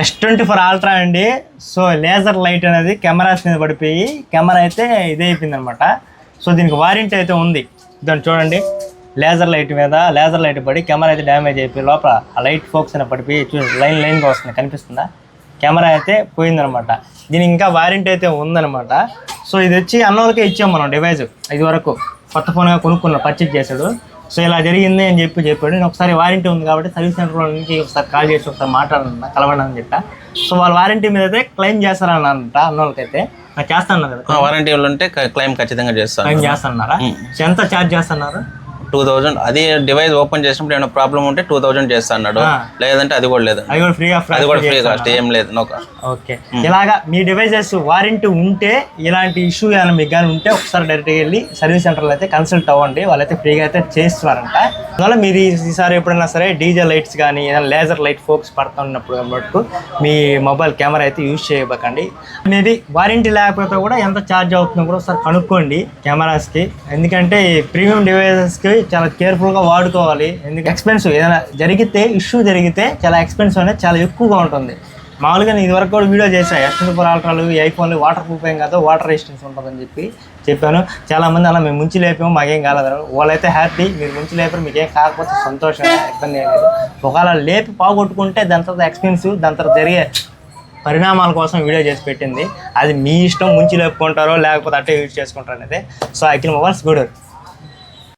Yes twenty four ultra అండి. So laser light అనేది cameras మీద పడిపోయి కెమెరా అయితే ఇదే అయిపోయింది అనమాట సో దీనికి వారంటీ అయితే ఉంది. దాన్ని చూడండి. లేజర్ లైట్ మీద లేజర్ లైట్ పడి కెమెరా అయితే డ్యామేజ్ అయిపోయి లోపల ఆ లైట్ ఫోక్స్ అయినా పడిపోయి చూడండి లైన్ లైన్గా వస్తుంది. కనిపిస్తుందా? కెమెరా అయితే పోయిందనమాట. దీనికి ఇంకా వారంటీ అయితే ఉందనమాట. సో ఇది వచ్చి అన్నోళ్ళకే ఇచ్చాం మనం డివైజ్ ఇది వరకు కొత్త ఫోన్గా కొనుక్కున్నాం పర్చేజ్ చేశాడు. సో ఇలా జరిగింది అని చెప్పి చెప్పాడు. నేను ఒకసారి వారంటీ ఉంది కాబట్టి సర్వీస్ సెంటర్లో నుంచి ఒకసారి కాల్ చేసి ఒకసారి మాట్లాడన్నా కలవండి అని చెప్పా. సో వాళ్ళ వారంటీ మీద అయితే క్లెయిమ్ చేస్తారని అంట అన్నోళ్ళకైతే. నాకు చేస్తాను కదా. వారంటీ ఉంటే క్లెయిమ్ ఖచ్చితంగా చేస్తాను. క్లెయిమ్ చేస్తున్నారా సో ఎంత ఛార్జ్ చేస్తున్నారు? Two thousand. అది డివైస్ ఓపెన్ చేసినప్పుడు ఏమైనా ప్రాబ్లం ఉంటే టూ థౌజండ్ చేస్తా అన్నాడు. లేదంటే అది కూడా లేదు. అది కూడా ఫ్రీ అది కూడా ఫ్రీ కాస్ట్ ఏం లేదు నో ఓకే. ఇలాగా మీ డివైజెస్ వారంటీ ఉంటే ఇలాంటి ఇష్యూ ఏమైనా మీకు కానీ ఉంటే ఒకసారి డైరెక్ట్గా వెళ్ళి సర్వీస్ సెంటర్లో అయితే కన్సల్ట్ అవ్వండి. వాళ్ళైతే ఫ్రీగా అయితే చేస్తున్నారంట అందువల్ల మీరు ఈసారి ఎప్పుడైనా సరే డీజే లైట్స్ కానీ ఏదైనా లేజర్ లైట్ ఫోక్స్ పడుతున్నప్పుడు మటుకు మీ మొబైల్ కెమెరా అయితే యూజ్ చేయబకండి. అనేది వారంటీ లేకపోతే కూడా ఎంత ఛార్జ్ అవుతుందో కూడా ఒకసారి కనుక్కోండి కెమెరాస్కి. ఎందుకంటే ప్రీమియం డివైజెస్కి చాలా కేర్ఫుల్గా వాడుకోవాలి. ఎందుకంటే ఎక్స్పెన్సివ్ ఏదైనా జరిగితే ఇష్యూ జరిగితే చాలా ఎక్స్పెన్సివ్ అనేది చాలా ఎక్కువగా ఉంటుంది. మామూలుగా నేను ఇదివరకు కూడా వీడియో చేశాను ఎస్ ట్వంటీ ఐఫోన్లు వాటర్ ప్రూఫ్ ఏం కాదు వాటర్ రెసిస్టెన్స్ ఉంటుందని చెప్పి చెప్పాను. చాలా మంది అలా మేము ముంచి లేపాము మాకేం కాలేదు వాళ్ళైతే హ్యాపీ మీరు ముంచి లేపారు మీకు ఏం కాకపోతే సంతోషం ఇబ్బంది ఏం లేదు. ఒకవేళ లేపి పోగొట్టుకుంటే దాని తర్వాత ఎక్స్పీరియన్స్ దాని తర్వాత జరిగే పరిణామాల కోసం వీడియో చేసి పెట్టింది. అది మీ ఇష్టం ముంచి లేపుకుంటారో లేకపోతే అట్టే యూజ్ చేసుకుంటారు అనేది సో అఖిల్ మొబైల్స్ గుడ్